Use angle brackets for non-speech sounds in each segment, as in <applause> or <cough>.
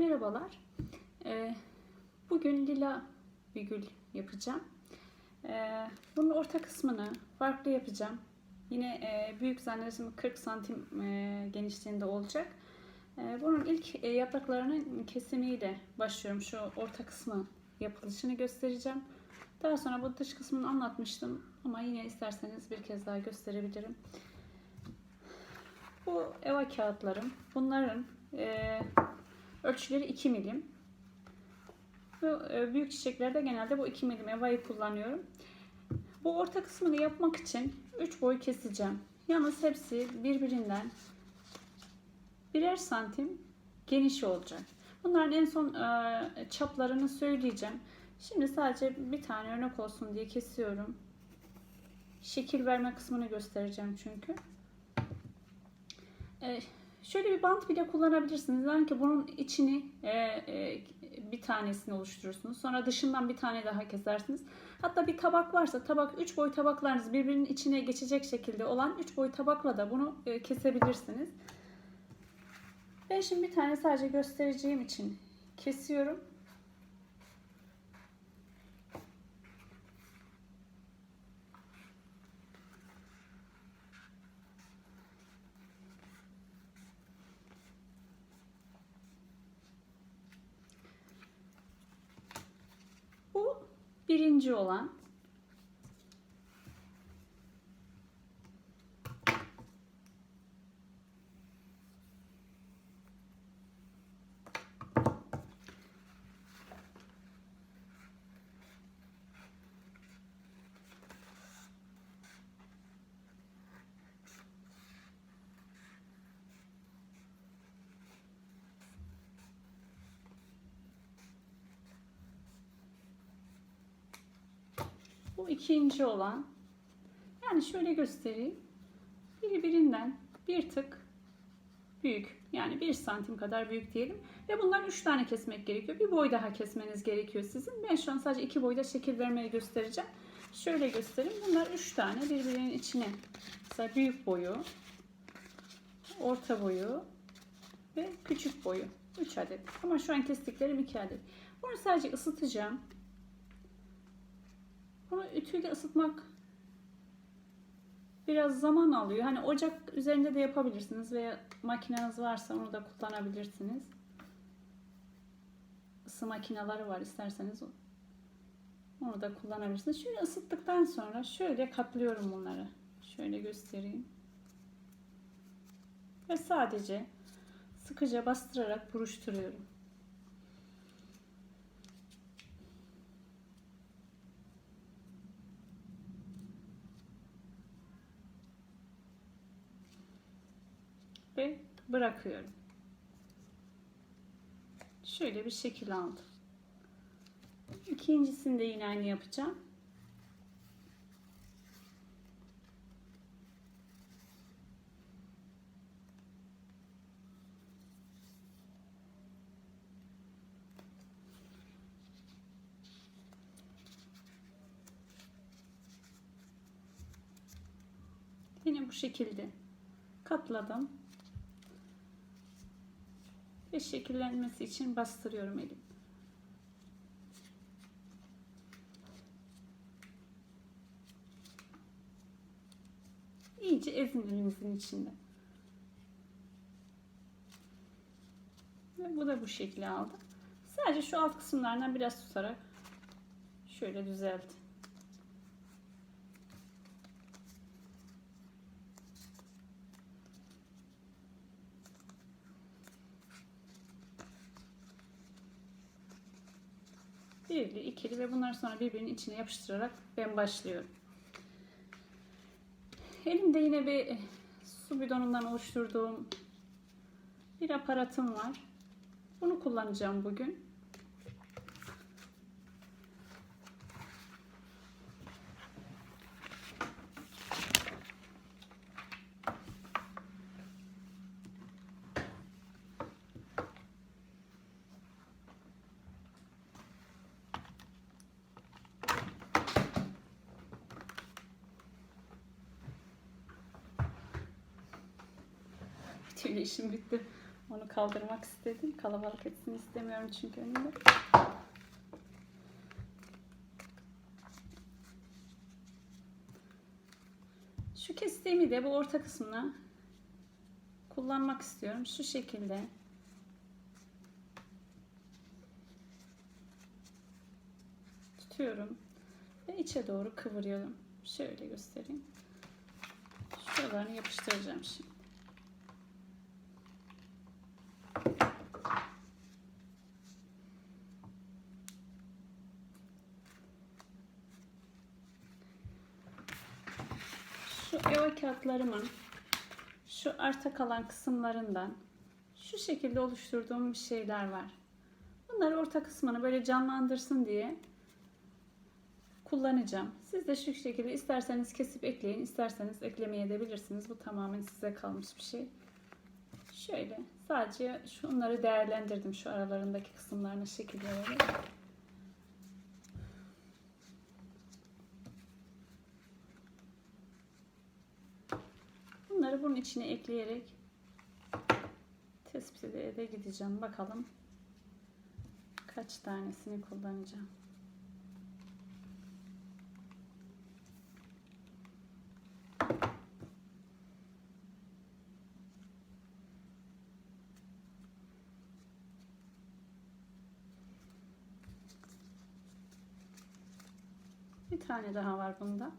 Merhabalar. Ee, bugün lila bir gül yapacağım. Ee, bunun orta kısmını farklı yapacağım. Yine e, büyük zannedersem 40 santim e, genişliğinde olacak. E, bunun ilk e, yapraklarının kesimiyle başlıyorum. Şu orta kısmı yapılışını göstereceğim. Daha sonra bu dış kısmını anlatmıştım ama yine isterseniz bir kez daha gösterebilirim. Bu eva kağıtlarım. Bunların ölçüleri 2 milim. E, büyük çiçeklerde genelde bu 2 milim evayı kullanıyorum. Bu orta kısmını yapmak için 3 boy keseceğim. Yalnız hepsi birbirinden birer santim geniş olacak. Bunların en son e, çaplarını söyleyeceğim. Şimdi sadece bir tane örnek olsun diye kesiyorum. Şekil verme kısmını göstereceğim çünkü. E, şöyle bir bant bile kullanabilirsiniz. Yani ki bunun içini e, e, bir tanesini oluşturursunuz. Sonra dışından bir tane daha kesersiniz. Hatta bir tabak varsa tabak 3 boy tabaklarınız birbirinin içine geçecek şekilde olan 3 boy tabakla da bunu e, kesebilirsiniz. Ben şimdi bir tane sadece göstereceğim için kesiyorum. Bu birinci olan. Bu ikinci olan. Yani şöyle göstereyim. Biri birinden bir tık büyük. Yani bir santim kadar büyük diyelim. Ve bundan üç tane kesmek gerekiyor. Bir boy daha kesmeniz gerekiyor sizin. Ben şu an sadece iki boyda şekil vermeyi göstereceğim. Şöyle göstereyim. Bunlar üç tane birbirinin içine. Mesela büyük boyu, orta boyu ve küçük boyu. 3 adet. Ama şu an kestiklerim 2 adet. Bunu sadece ısıtacağım. Bunu ütüyle ısıtmak biraz zaman alıyor. Hani ocak üzerinde de yapabilirsiniz veya makineniz varsa onu da kullanabilirsiniz. Isı makineleri var isterseniz onu da kullanabilirsiniz. Şöyle ısıttıktan sonra şöyle katlıyorum bunları. Şöyle göstereyim. Ve sadece sıkıca bastırarak buruşturuyorum. Ve bırakıyorum. Şöyle bir şekil aldım. İkincisinde yine aynı yapacağım. Yine bu şekilde katladım ve şekillenmesi için bastırıyorum elim. İyice ezin elinizin içinde. Ve bu da bu şekli aldı. Sadece şu alt kısımlarından biraz tutarak şöyle düzeltin. Birli, ikili ve bunları sonra birbirinin içine yapıştırarak ben başlıyorum. Elimde yine bir su bidonundan oluşturduğum bir aparatım var. Bunu kullanacağım bugün. Tüyle işim bitti. Onu kaldırmak istedim. Kalabalık etsin istemiyorum çünkü önümde. Şu kestiğimi de bu orta kısmına kullanmak istiyorum. Şu şekilde. Tutuyorum ve içe doğru kıvırıyorum. Şöyle göstereyim. Şuralarını yapıştıracağım şimdi. Eva kağıtlarımın şu arta kalan kısımlarından şu şekilde oluşturduğum bir şeyler var. Bunları orta kısmını böyle canlandırsın diye kullanacağım. Siz de şu şekilde isterseniz kesip ekleyin, isterseniz eklemeye de bilirsiniz. Bu tamamen size kalmış bir şey. Şöyle sadece şunları değerlendirdim şu aralarındaki kısımlarına şekil vererek. Bunun içine ekleyerek tespit ede gideceğim. Bakalım kaç tanesini kullanacağım. Bir tane daha var bunda.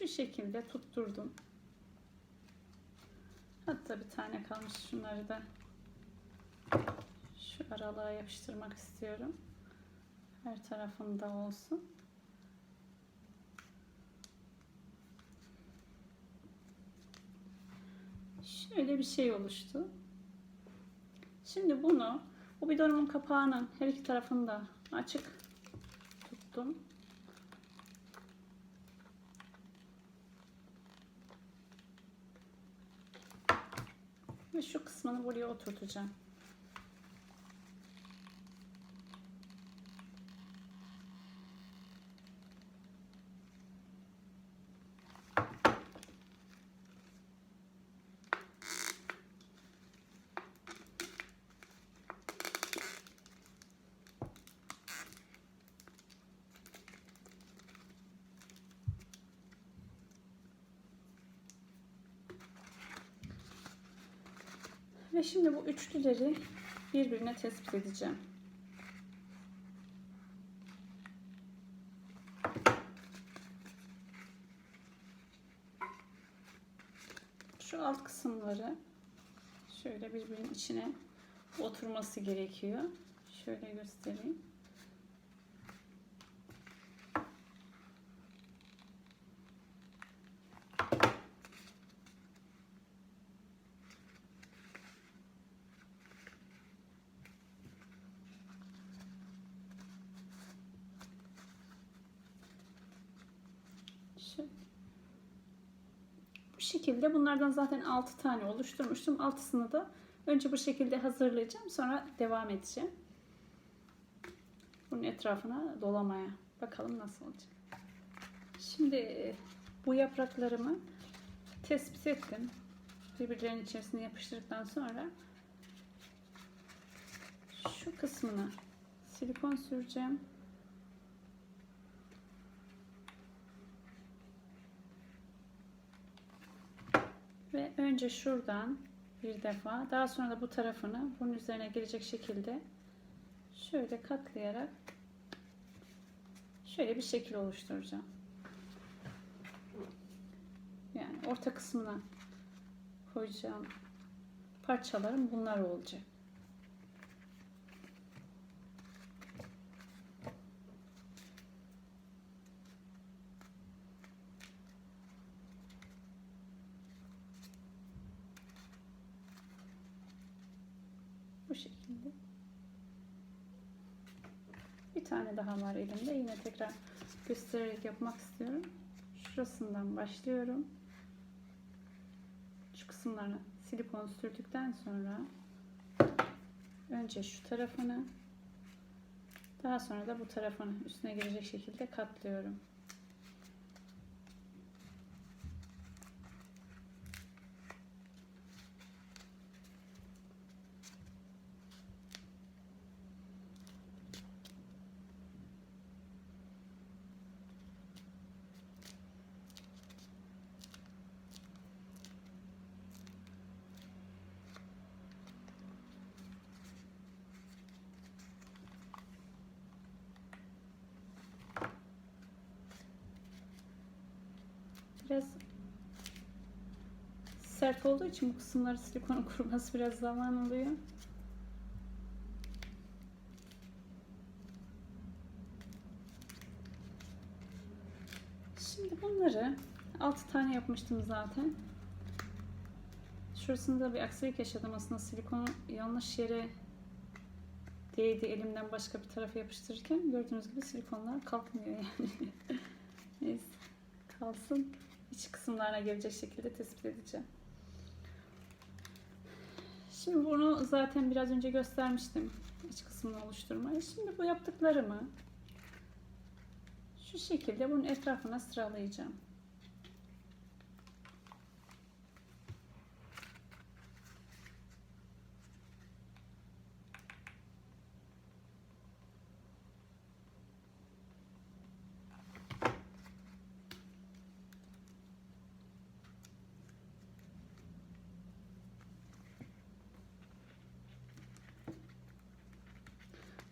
Şu şekilde tutturdum. Hatta bir tane kalmış şunları da şu aralığa yapıştırmak istiyorum. Her tarafında olsun. Şöyle bir şey oluştu. Şimdi bunu bu bidonumun kapağının her iki tarafında açık tuttum. Ve şu kısmını buraya oturtacağım. Ve şimdi bu üçlüleri birbirine tespit edeceğim. Şu alt kısımları şöyle birbirinin içine oturması gerekiyor. Şöyle göstereyim. Şu- Bu şekilde bunlardan zaten 6 tane oluşturmuştum. Altısını da önce bu şekilde hazırlayacağım. Sonra devam edeceğim. Bunun etrafına dolamaya. Bakalım nasıl olacak. Şimdi e, bu yapraklarımı tespit ettim. Birbirlerinin içerisine yapıştırdıktan sonra şu kısmına silikon süreceğim. Ve önce şuradan bir defa daha sonra da bu tarafını bunun üzerine gelecek şekilde şöyle katlayarak Şöyle bir şekil oluşturacağım. Yani orta kısmına koyacağım parçalarım bunlar olacak. Bu şekilde. Bir tane daha var elimde. Yine tekrar göstererek yapmak istiyorum. Şurasından başlıyorum. Şu kısımlarını silikon sürdükten sonra önce şu tarafını daha sonra da bu tarafını üstüne gelecek şekilde katlıyorum. Biraz sert olduğu için bu kısımları silikonu kuruması biraz zaman alıyor. Şimdi bunları 6 tane yapmıştım zaten. Şurasında bir aksilik yaşadım aslında silikonu yanlış yere değdi elimden başka bir tarafa yapıştırırken gördüğünüz gibi silikonlar kalkmıyor yani. <laughs> Neyse kalsın. İç kısımlarına gelecek şekilde tespit edeceğim. Şimdi bunu zaten biraz önce göstermiştim. iç kısmını oluşturmayı. Şimdi bu yaptıklarımı şu şekilde bunun etrafına sıralayacağım.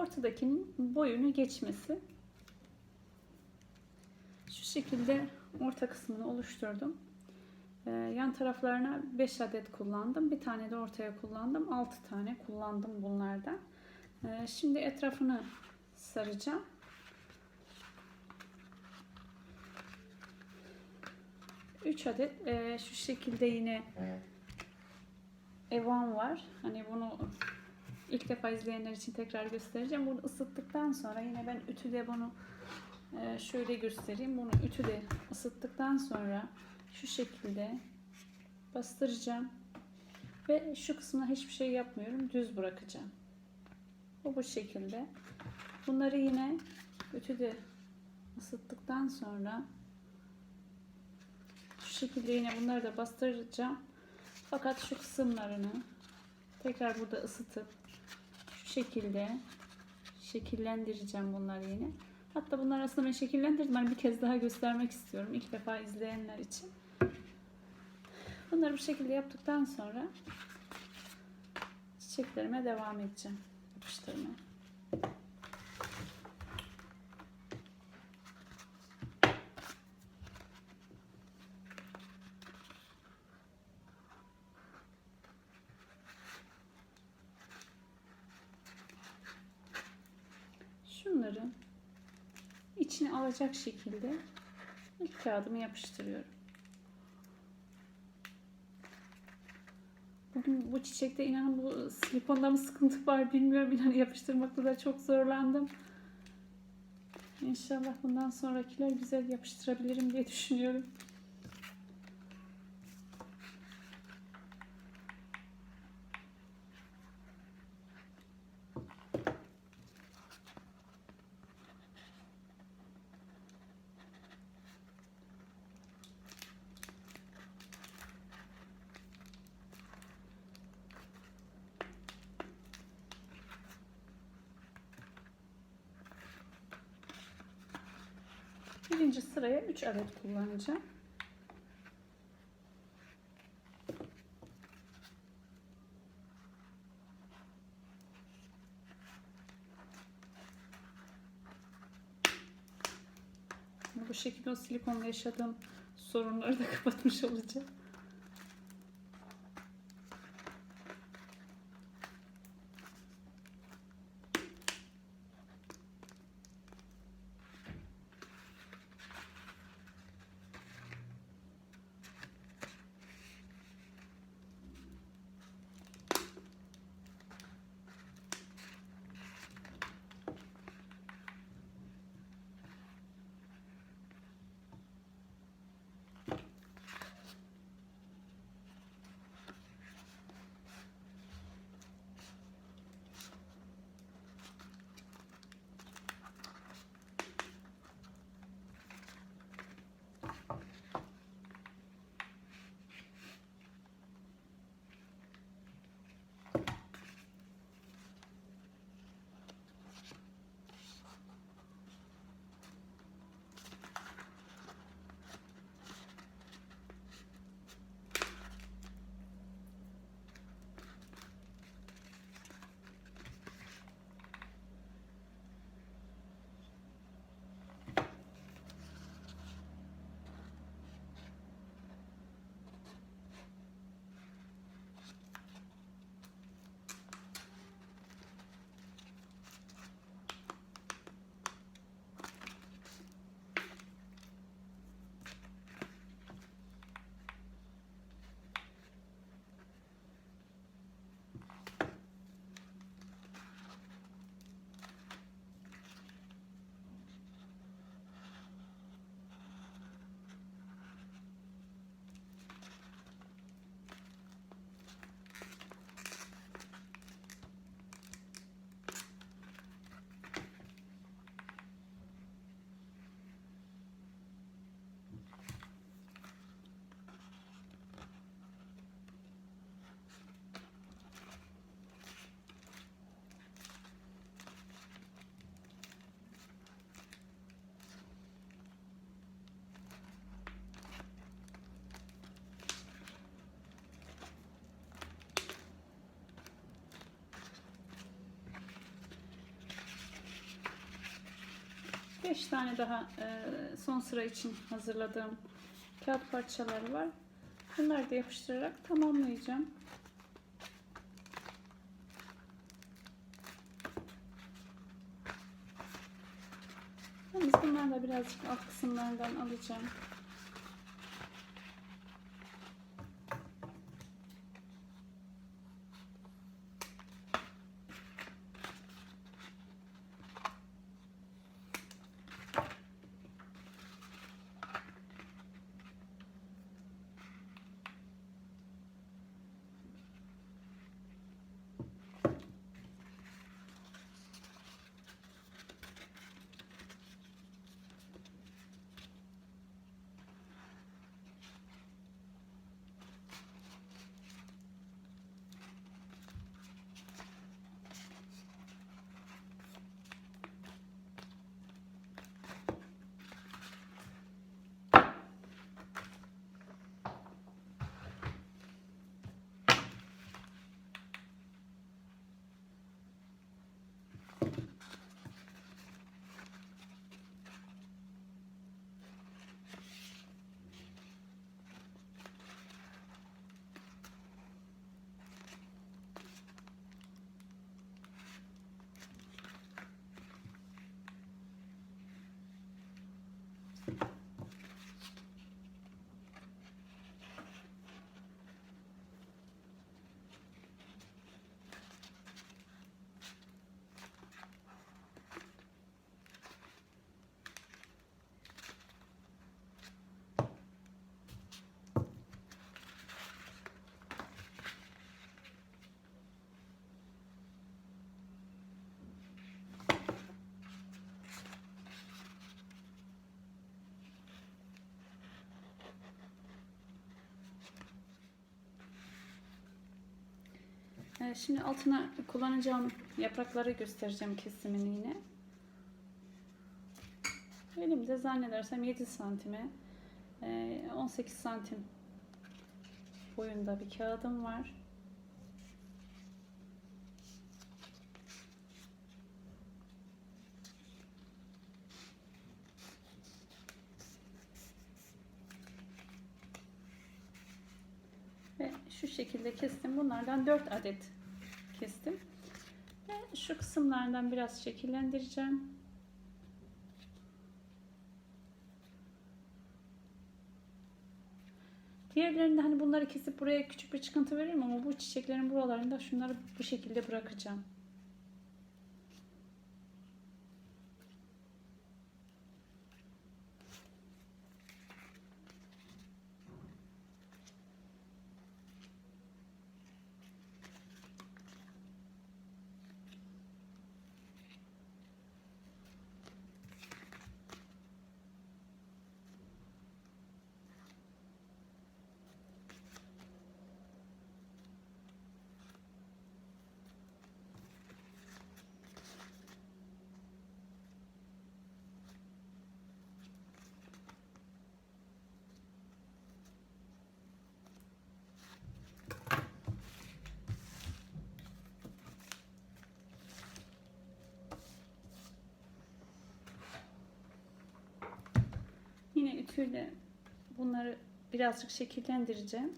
Ortadakinin boyunu geçmesi. Şu şekilde orta kısmını oluşturdum. Ee, yan taraflarına 5 adet kullandım. Bir tane de ortaya kullandım. 6 tane kullandım bunlardan. Ee, şimdi etrafını saracağım. Üç adet e, şu şekilde yine evan var. Hani bunu ilk defa izleyenler için tekrar göstereceğim. Bunu ısıttıktan sonra yine ben ütüde bunu e, şöyle göstereyim. Bunu ütüde ısıttıktan sonra şu şekilde bastıracağım. Ve şu kısmına hiçbir şey yapmıyorum. Düz bırakacağım. Bu bu şekilde. Bunları yine ütüde ısıttıktan sonra şu şekilde yine bunları da bastıracağım. Fakat şu kısımlarını tekrar burada ısıtıp şekilde şekillendireceğim bunları yine. Hatta bunlar aslında ben şekillendirdim. Ben bir kez daha göstermek istiyorum. İlk defa izleyenler için. Bunları bu şekilde yaptıktan sonra çiçeklerime devam edeceğim. Yapıştırmaya. Şunları içine alacak şekilde ilk kağıdımı yapıştırıyorum. Bugün bu çiçekte inanın bu silikonda mı sıkıntı var bilmiyorum. İnanın yapıştırmakta da çok zorlandım. İnşallah bundan sonrakiler güzel yapıştırabilirim diye düşünüyorum. Birinci sıraya 3 adet kullanacağım. Bu şekilde o silikonla yaşadığım sorunları da <laughs> kapatmış olacağım. Beş tane daha e, son sıra için hazırladığım kağıt parçaları var. Bunları da yapıştırarak tamamlayacağım. Yalnız bunları da birazcık alt kısımlarından alacağım. Ee, şimdi altına kullanacağım yaprakları göstereceğim kesimini yine. Elimde zannedersem 7 santime e, 18 santim boyunda bir kağıdım var. Ve şu şekilde kestim. Bunlardan 4 adet kestim. Ve şu kısımlardan biraz şekillendireceğim. Diğerlerinde hani bunları kesip buraya küçük bir çıkıntı veririm ama bu çiçeklerin buralarında şunları bu şekilde bırakacağım. Ütüyle bunları birazcık şekillendireceğim.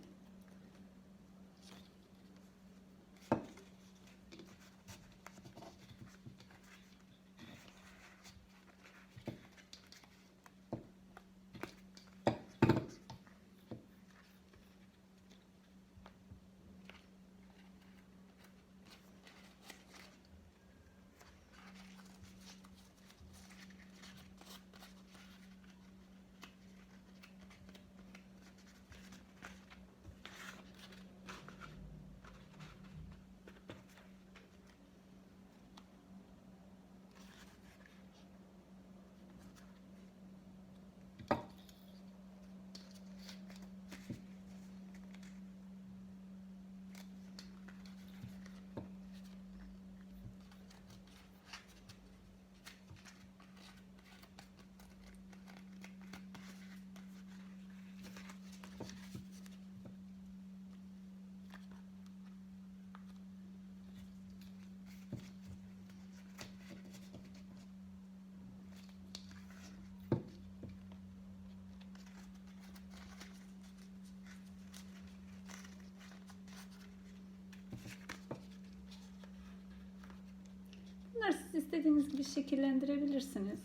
Bunları siz istediğiniz gibi şekillendirebilirsiniz.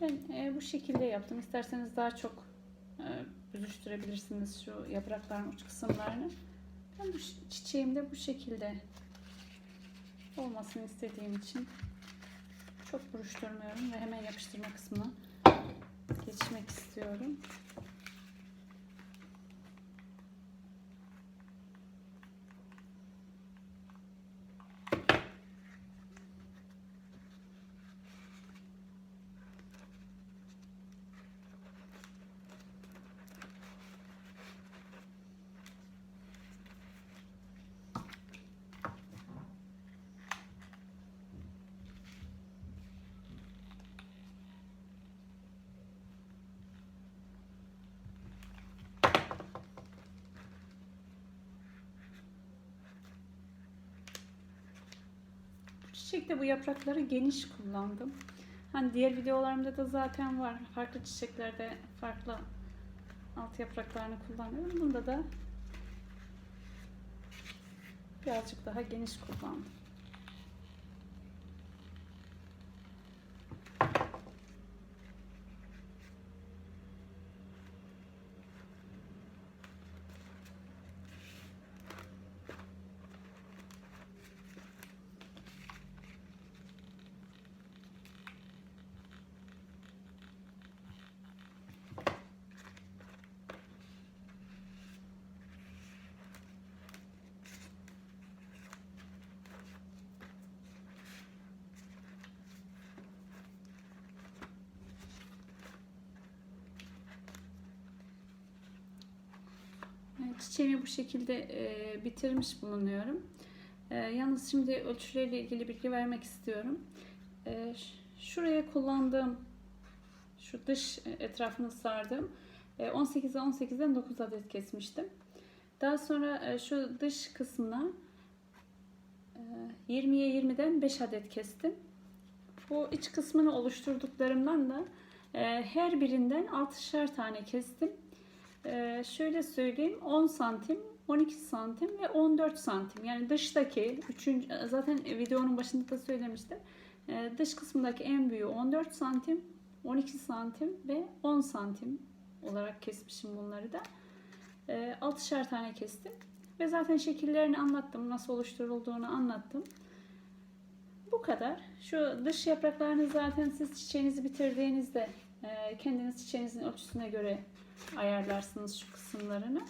Ben e, bu şekilde yaptım. İsterseniz daha çok e, büzüştürebilirsiniz şu yaprakların uç kısımlarını. Ben bu çi- çiçeğimde bu şekilde olmasını istediğim için çok buruşturmuyorum ve hemen yapıştırma kısmına geçmek istiyorum. Çiçekte bu yaprakları geniş kullandım. Hani diğer videolarımda da zaten var. Farklı çiçeklerde farklı alt yapraklarını kullanıyorum. Bunda da birazcık daha geniş kullandım. Çiçeğimi bu şekilde e, bitirmiş bulunuyorum. E, yalnız şimdi ölçüleriyle ilgili bilgi vermek istiyorum. E, şuraya kullandığım şu dış etrafını sardığım e, 18'e 18'den 9 adet kesmiştim. Daha sonra e, şu dış kısmına e, 20'ye 20'den 5 adet kestim. Bu iç kısmını oluşturduklarımdan da e, her birinden 6'şer tane kestim. Ee, şöyle söyleyeyim 10 santim 12 santim ve 14 santim. Yani dıştaki üçüncü, zaten videonun başında da söylemiştim. Ee, dış kısmındaki en büyüğü 14 santim, 12 santim ve 10 santim olarak kesmişim bunları da. Ee, 6'şer tane kestim. Ve zaten şekillerini anlattım. Nasıl oluşturulduğunu anlattım. Bu kadar. Şu dış yapraklarını zaten siz çiçeğinizi bitirdiğinizde e, kendiniz çiçeğinizin ölçüsüne göre ayarlarsınız şu kısımlarını.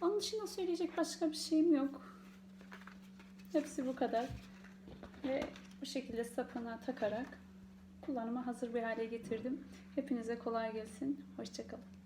Onun dışında söyleyecek başka bir şeyim yok. Hepsi bu kadar. Ve bu şekilde sapına takarak kullanıma hazır bir hale getirdim. Hepinize kolay gelsin. Hoşçakalın.